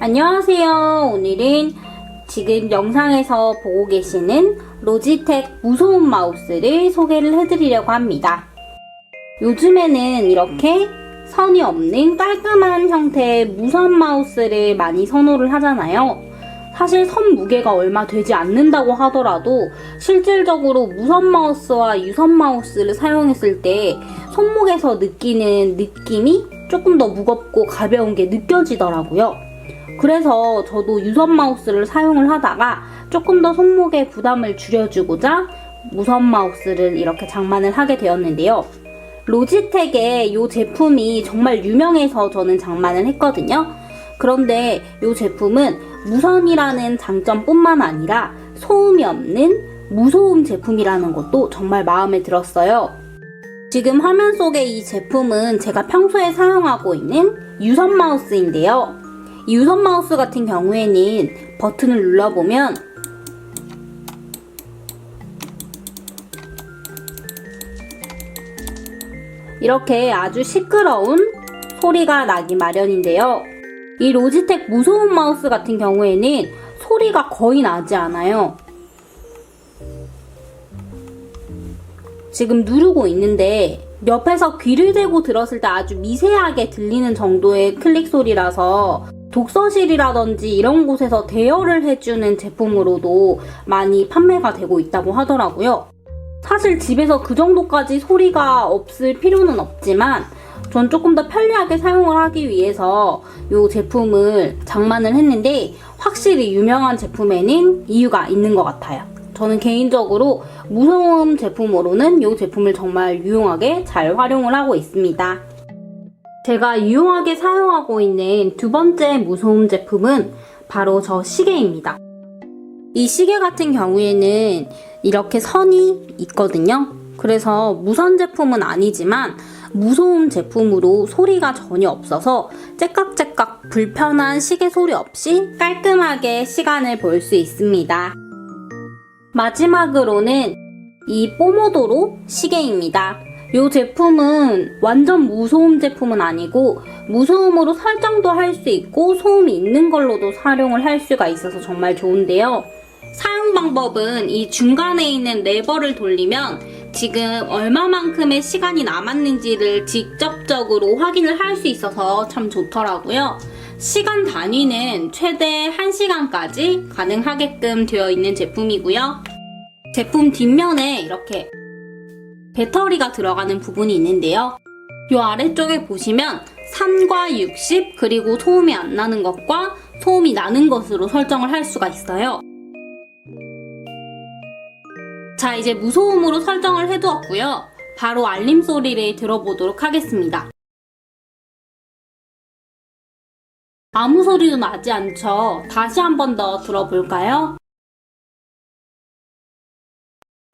안녕하세요. 오늘은 지금 영상에서 보고 계시는 로지텍 무소음 마우스를 소개를 해드리려고 합니다. 요즘에는 이렇게 선이 없는 깔끔한 형태의 무선 마우스를 많이 선호를 하잖아요. 사실 선 무게가 얼마 되지 않는다고 하더라도 실질적으로 무선 마우스와 유선 마우스를 사용했을 때 손목에서 느끼는 느낌이 조금 더 무겁고 가벼운 게 느껴지더라고요. 그래서 저도 유선 마우스를 사용을 하다가 조금 더 손목의 부담을 줄여주고자 무선 마우스를 이렇게 장만을 하게 되었는데요. 로지텍의 이 제품이 정말 유명해서 저는 장만을 했거든요. 그런데 이 제품은 무선이라는 장점뿐만 아니라 소음이 없는 무소음 제품이라는 것도 정말 마음에 들었어요. 지금 화면 속의 이 제품은 제가 평소에 사용하고 있는 유선 마우스인데요. 이 유선 마우스 같은 경우에는 버튼을 눌러보면 이렇게 아주 시끄러운 소리가 나기 마련인데요. 이 로지텍 무소음 마우스 같은 경우에는 소리가 거의 나지 않아요. 지금 누르고 있는데 옆에서 귀를 대고 들었을 때 아주 미세하게 들리는 정도의 클릭 소리라서 독서실이라든지 이런 곳에서 대여를 해주는 제품으로도 많이 판매가 되고 있다고 하더라고요. 사실 집에서 그 정도까지 소리가 없을 필요는 없지만 전 조금 더 편리하게 사용을 하기 위해서 이 제품을 장만을 했는데 확실히 유명한 제품에는 이유가 있는 것 같아요. 저는 개인적으로 무소음 제품으로는 이 제품을 정말 유용하게 잘 활용을 하고 있습니다. 제가 유용하게 사용하고 있는 두 번째 무소음 제품은 바로 저 시계입니다. 이 시계 같은 경우에는 이렇게 선이 있거든요. 그래서 무선 제품은 아니지만 무소음 제품으로 소리가 전혀 없어서 째깍째깍 불편한 시계 소리 없이 깔끔하게 시간을 볼 수 있습니다. 마지막으로는 이 뽀모도로 시계입니다. 이 제품은 완전 무소음 제품은 아니고 무소음으로 설정도 할 수 있고 소음이 있는 걸로도 활용을 할 수가 있어서 정말 좋은데요. 사용 방법은 이 중간에 있는 레버를 돌리면 지금 얼마만큼의 시간이 남았는지를 직접적으로 확인을 할 수 있어서 참 좋더라고요. 시간 단위는 최대 1시간까지 가능하게끔 되어 있는 제품이고요. 제품 뒷면에 이렇게 배터리가 들어가는 부분이 있는데요. 이 아래쪽에 보시면 3과 60 그리고 소음이 안 나는 것과 소음이 나는 것으로 설정을 할 수가 있어요. 자, 이제 무소음으로 설정을 해두었고요. 바로 알림 소리를 들어보도록 하겠습니다. 아무 소리도 나지 않죠? 다시 한 번 더 들어볼까요?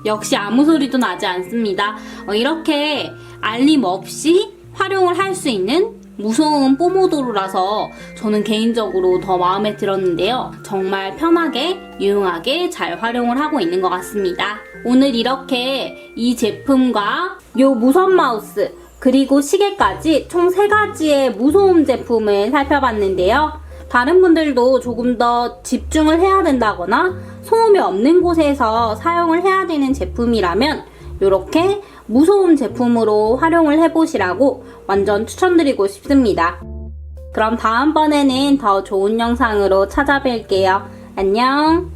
역시 아무 소리도 나지 않습니다. 어, 이렇게 알림 없이 활용을 할 수 있는 무소음 뽀모도로라서 저는 개인적으로 더 마음에 들었는데요. 정말 편하게 유용하게 잘 활용을 하고 있는 것 같습니다. 오늘 이렇게 이 제품과 요 무선 마우스 그리고 시계까지 총 3가지의 무소음 제품을 살펴봤는데요. 다른 분들도 조금 더 집중을 해야 된다거나 소음이 없는 곳에서 사용을 해야 되는 제품이라면 이렇게 무소음 제품으로 활용을 해보시라고 완전 추천드리고 싶습니다. 그럼 다음번에는 더 좋은 영상으로 찾아뵐게요. 안녕!